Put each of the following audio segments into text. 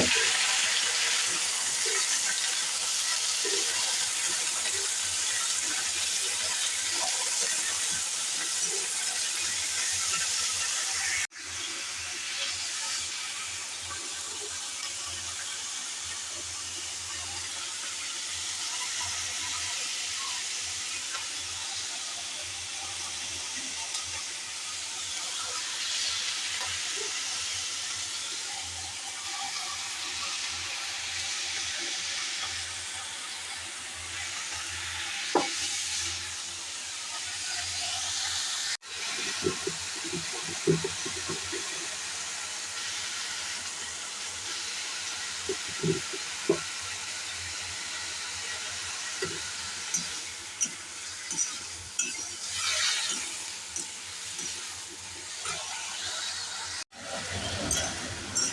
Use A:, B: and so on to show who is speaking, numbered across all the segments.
A: Thank you.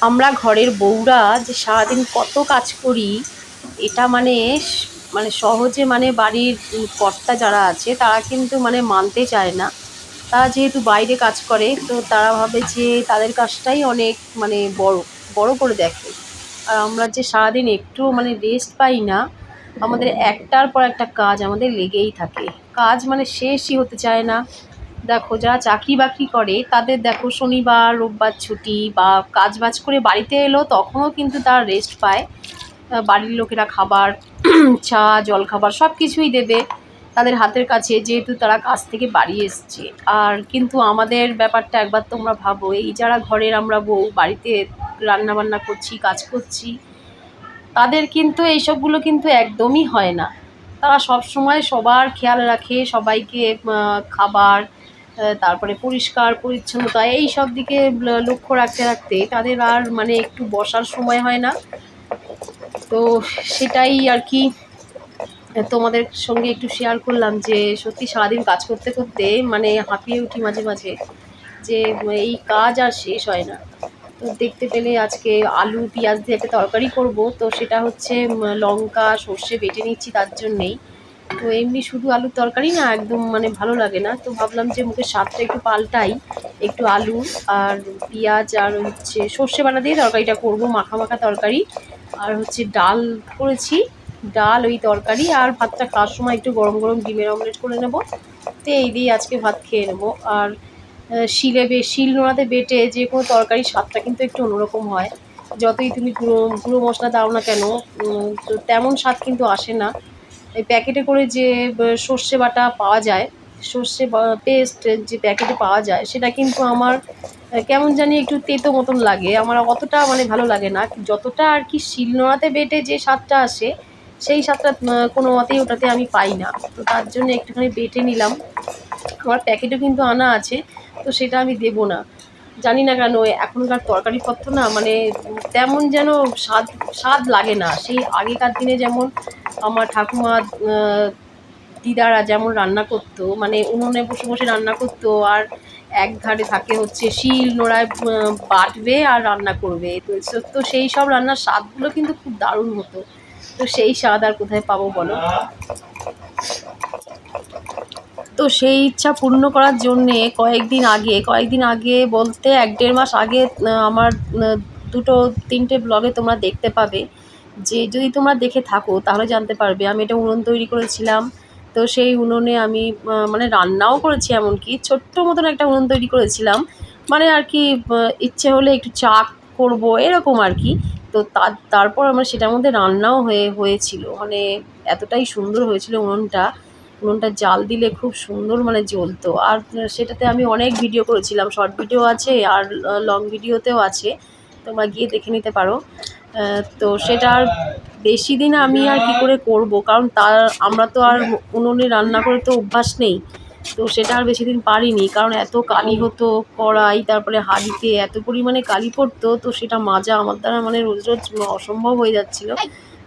A: আমরা ঘরের বউরা যে সারাদিন কত কাজ করি, এটা মানে মানে সহজে মানে বাড়ির কর্তা যারা আছে, তারা কিন্তু মানে মানতে চায় না। তারা যেহেতু বাইরে কাজ করে, তো তারা ভাবে যে তাদের কাজটাই অনেক মানে বড় বড় করে দেখে। আর আমরা যে সারাদিন একটু মানে রেস্ট পাই না, আমাদের একটার পর একটা কাজ আমাদের লেগেই থাকে। কাজ মানে শেষই হতে চায় না। দেখো, যারা চাকরি বাকরি করে, তাদের দেখো শনিবার, রোববার ছুটি বা কাজ বাজ করে বাড়িতে এলো, তখনও কিন্তু তারা রেস্ট পায়। বাড়ির লোকেরা খাবার, চা জল খাবার সব কিছুই দেবে তাদের হাতের কাছে, যেহেতু তারা কাজ থেকে বাড়ি এসছে। আর কিন্তু আমাদের ব্যাপারটা একবার তোমরা ভাবো, এই যারা ঘরের আমরা বউ, বাড়িতে রান্নাবান্না করছি, কাজ করছি, তাদের কিন্তু এইসবগুলো কিন্তু একদমই হয় না। তারা সব সময় সবার খেয়াল রাখে সবাইকে খাবার তারপরে পরিষ্কার, পরিচ্ছন্নতা, এই সব দিকে লক্ষ্য রাখতে রাখতে তাদের আর মানে একটু বসার সময় হয় না। তো সেটাই আর কি তোমাদের সঙ্গে একটু শেয়ার করলাম যে সত্যি সারাদিন কাজ করতে করতে মানে হাঁপিয়ে উঠি মাঝে মাঝে যে এই কাজ আর শেষ হয় না। তো দেখতে পেলে আজকে আলু, পেঁয়াজ দিয়ে একটা তরকারি করব। তো সেটা হচ্ছে লঙ্কা, সর্ষে বেটে নিচ্ছি তার জন্যেই। তো এমনি শুধু আলুর তরকারি না, একদম মানে ভালো লাগে না। তো ভাবলাম যে মুখের স্বাদটা একটু পাল্টাই, একটু আলু আর পেঁয়াজ আর হচ্ছে সর্ষে বাটা দিয়ে তরকারিটা করব, মাখা মাখা তরকারি। আর হচ্ছে ডাল করেছি, ডাল ওই তরকারি আর ভাতটা খাওয়ার সময় একটু গরম গরম ডিমের অমলেট করে নেব। তো এই দিয়ে আজকে ভাত খেয়ে নেব। আর শিলে বে, শিল নোড়াতে বেটে যে কোনো তরকারির স্বাদটা কিন্তু একটু অন্যরকম হয়। যতই তুমি গুঁড়ো গুঁড়ো মশলা দাও না কেন তো তেমন স্বাদ কিন্তু আসে না। এই প্যাকেটে করে যে সর্ষে বাটা পাওয়া যায়, সর্ষে পেস্ট যে প্যাকেটে পাওয়া যায়, সেটা কিন্তু আমার কেমন জানি একটু তেতো মতন লাগে। আমার অতটা মানে ভালো লাগে না। যতটা আর কি শিলনোড়াতে বেটে যে স্বাদটা আসে, সেই স্বাদটা কোনো মতেই ওটাতে আমি পাই না। তো তার জন্য একটুখানি বেটে নিলাম। আমার প্যাকেটও কিন্তু আনা আছে, তো সেটা আমি দেবো না। জানি না কেন, এখনকার তরকারিপত্র না মানে তেমন যেন স্বাদ স্বাদ লাগে না। সেই আগেকার দিনে যেমন আমার ঠাকুমা দিদারা যেমন রান্না করতো মানে উনুনে বসে বসে রান্না করতো, আর এক ধারে থাকে হচ্ছে শিল, নোড়ায় বাটবে আর রান্না করবে। তো তো সেই সব রান্নার স্বাদগুলো কিন্তু খুব দারুণ হতো। তো সেই স্বাদ আর কোথায় পাবো বলো? তো সেই ইচ্ছা পূর্ণ করার জন্যে কয়েকদিন আগে কয়েকদিন আগে বলতে এক দেড় মাস আগে আমার দুটো, তিনটে ব্লগে তোমরা দেখতে পাবে। যে যদি তোমরা দেখে থাকো, তাহলে জানতে পারবে। আমি এটা উনুন তৈরি করেছিলাম। তো সেই উনুনে আমি মানে রান্নাও করেছি এমনকি, ছোট্ট মতন একটা উনুন তৈরি করেছিলাম। মানে আর কি ইচ্ছে হলে একটু চা করব, এরকম আর কি। তো তার তারপর আমার সেটার মধ্যে রান্নাও হয়ে, হয়েছিল। মানে এতটাই সুন্দর হয়েছিল উনুনটা। উনুনটা জাল দিলে খুব সুন্দর মানে জ্বলতো। আর সেটাতে আমি অনেক ভিডিও করেছিলাম। শর্ট ভিডিও আছে আর লং ভিডিওতেও আছে। তোমরা গিয়ে দেখে নিতে পারো। তো সেটা আর বেশি দিন আমি আর কি করে করব? কারণ তার আমরা তো আর উনুনে রান্না করে তো অভ্যাস নেই। তো সেটা আর বেশি দিন পারিনি। কারণ এত কালি হতো কড়াই, তারপরে হাঁড়িতে এত পরিমাণে কালি পড়তো, তো সেটা মাজা আমার দ্বারা মানে রোজ রোজ অসম্ভব হয়ে যাচ্ছিল।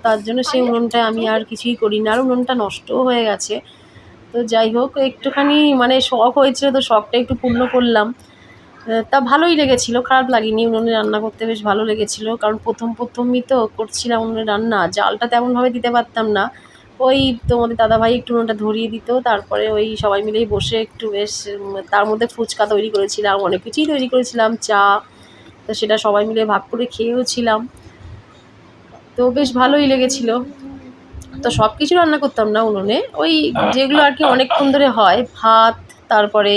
A: তার জন্য সেই উনুনটা আমি আর কিছুই করি না আর উনুনটা নষ্টও হয়ে গেছে। তো যাই হোক, একটুখানি মানে শখ হয়েছিল, তো শখটা একটু পূর্ণ করলাম। তা ভালোই লেগেছিল খারাপ লাগেনি। উনুনে রান্না করতে বেশ ভালো লেগেছিল কারণ প্রথম প্রথমই তো করছিলাম উনুনে রান্না। জালটা তেমনভাবে দিতে পারতাম না। ওই তোমাদের দাদাভাই একটু উনুনটা ধরিয়ে দিত তারপরে ওই সবাই মিলেই বসে একটু বেশ তার মধ্যে ফুচকা তৈরি করেছিলাম অনেক কিছুই তৈরি করেছিলাম চা তো সেটা সবাই মিলে ভাগ করে খেয়েও ছিলাম। তো বেশ ভালোই লেগেছিল। তো সব কিছু রান্না করতাম না উনুনে। ওই যেগুলো আর কি অনেকক্ষণ ধরে হয় ভাত তারপরে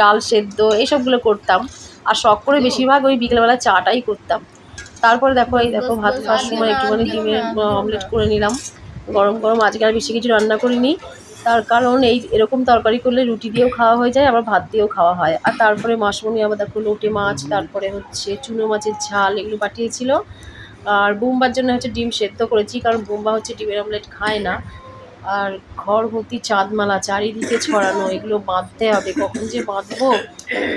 A: ডাল সেদ্ধ এইসবগুলো করতাম। আর শখ করে বেশিরভাগ ওই বিকেলবেলা চাটাই করতাম। তারপরে দেখো এই দেখো ভাত খাওয়ার সময় একটুখানি ডিমের অমলেট করে নিলাম। গরম গরম আজকে আর বেশি কিছু রান্না করিনি। তার কারণ এই এরকম তরকারি করলে রুটি দিয়েও খাওয়া হয়ে যায় আবার ভাত দিয়েও খাওয়া হয়। আর তারপরে মাসমণি আবার দেখো লোটে মাছ তারপরে হচ্ছে চুনো মাছের ঝাল এগুলো পাঠিয়েছিল। আর বুম্বার জন্য হচ্ছে ডিম সেদ্ধ করেছি কারণ বুম্বা হচ্ছে ডিমের অমলেট খায় না। আর ঘর ভর্তি চাঁদমালা চারিদিকে ছড়ানো এগুলো বাঁধতে হবে। কখন যে বাঁধবো?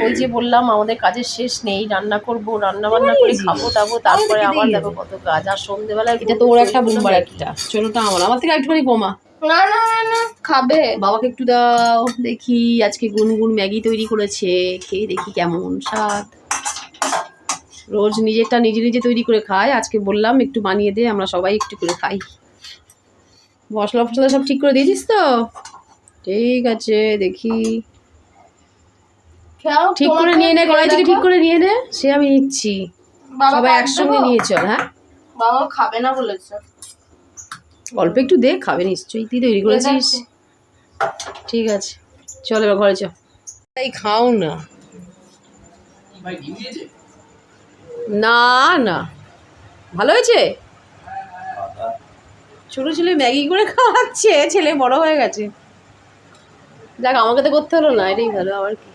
A: ওই যে বললাম আমাদের কাজের শেষ নেই। রান্না করব রান্না বান্না করে খাব দাবো তারপরে আবার দেখো কত কাজ। আর সন্ধ্যেবেলায়
B: এটা তো ওর একটা বোম্বার একটা ছোটটা আমার আমার থেকে একটুখানি কমা
C: না না না খাবে।
B: বাবাকে একটু দাও দেখি আজকে গুনগুন ম্যাগি তৈরি করেছে। খেয়ে দেখি কেমন স্বাদ। রোজ নিজেরটা নিজে নিজে তৈরি করে খায়। আজকে বললাম একটু বানিয়ে দে আমরা সবাই একটু করে খাই। মশলা ফসলা সব ঠিক করে দিয়েছিস তো? ঠিক আছে দেখি। ঠিক করে নিয়ে নে কড়াই থেকে ঠিক করে নিয়ে নে সে আমি নিচ্ছি। সবাই একসঙ্গে নিয়ে চল হ্যাঁ?
C: বাবা খাবে না বলেছে।
B: অল্প একটু দে খাবে নিশ্চয়ই। তুই তৈরি করেছিস। ঠিক আছে। চল এবার ঘরে চল তাই খাও না। না না। ভালো হয়েছে? ছোট ছেলে ম্যাগি করে খাওয়াচ্ছে ছেলে বড় হয়ে গেছে। দেখ আমাকে তো করতে হলো না এটাই ভালো আমার কি?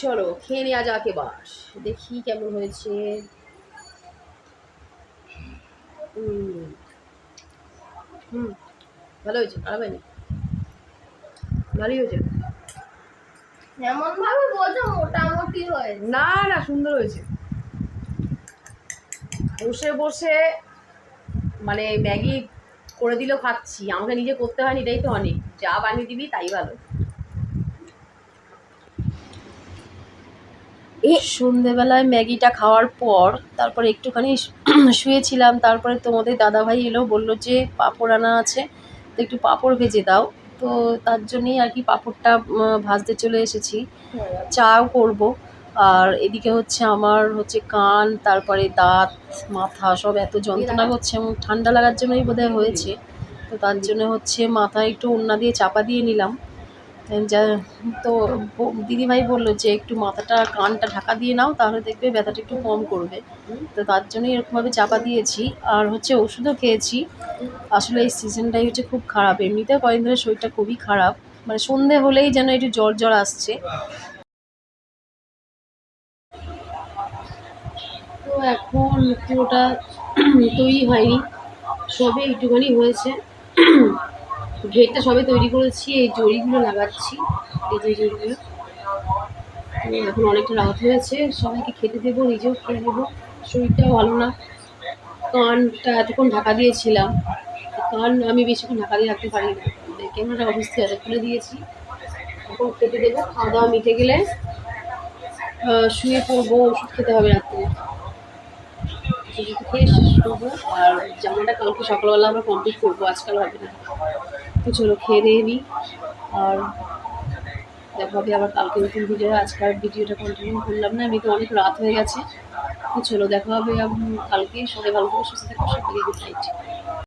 B: চলো খেয়ে নেওয়া যাক এবার দেখি কেমন হয়েছে। হুম। ভালো হয়েছে খারাপ হয়নি? ভালোই হয়েছে।
C: যেমন ভাবে বলছো মোটামুটি হয়েছে।
B: না না সুন্দর হয়েছে। বসে বসে মানে ম্যাগি করে দিলেও খাচ্ছি। আমাকে নিজে করতে হয়নি এটাই তো অনেক। যা বানিয়ে দিবি তাই ভালো।
A: সন্ধেবেলায় ম্যাগিটা খাওয়ার পর তারপরে একটুখানি শুয়েছিলাম। তারপরে তোমাদের দাদাভাই এলো বলল যে পাঁপড় আনা আছে তো একটু পাঁপড় ভেজে দাও। তো তার জন্যই আর কি পাঁপড়টা ভাজতে চলে এসেছি। চাও করব। আর এদিকে হচ্ছে আমার হচ্ছে কান তারপরে দাঁত মাথা সব এত যন্ত্রণা করছে এবং ঠান্ডা লাগার জন্যই বোধহয় হয়েছে। তো তার জন্য হচ্ছে মাথায় একটু ওড়না দিয়ে চাপা দিয়ে নিলাম। যা তো দিদিভাই বলল যে একটু মাথাটা কানটা ঢাকা দিয়ে নাও তাহলে দেখবে ব্যথাটা একটু কম করবে। তো তার জন্যই এরকমভাবে চাপা দিয়েছি। আর হচ্ছে ওষুধও খেয়েছি। আসলে এই সিজনটাই হচ্ছে খুব খারাপ। এমনিতেও কয়েকদিন ধরে শরীরটা খুবই খারাপ। মানে সন্ধে হলেই যেন একটু জ্বর জ্বর আসছে। তো এখন পুরোটা তৈরি হয়নি। সবে একটুখানি হয়েছে। ঘেরটা সবে তৈরি করেছি, এই জড়িগুলো লাগাচ্ছি এই যে জড়িগুলো এখন অনেকটা রাত হয়েছে, সবাইকে খেতে দেবো, নিজেও খেয়ে নেব। শরীরটাও ভালো না। কানটা এতক্ষণ ঢাকা দিয়েছিলাম। কান আমি বেশিক্ষণ ঢাকা দিয়ে রাখতে পারি না ক্যামেরাটা অসুস্থ আছে, খুলে দিয়েছি। এখন খেতে দেবো, খাওয়া দাওয়া মিটে গেলে শুয়ে পড়ব, ওষুধ খেতে হবে রাত্রে। আর জামাটা কালকে সকালবেলা কমপ্লিট করব হবে না। খেয়ে নিই। আর দেখা হবে, আবার কালকে নতুন ভিডিও আজকাল ভিডিওটা কন্টিনিউ করলাম না এমনিতে অনেক রাত হয়ে গেছে। তো চলো, দেখা হবে কালকে সবাই ভালো করে সুস্থ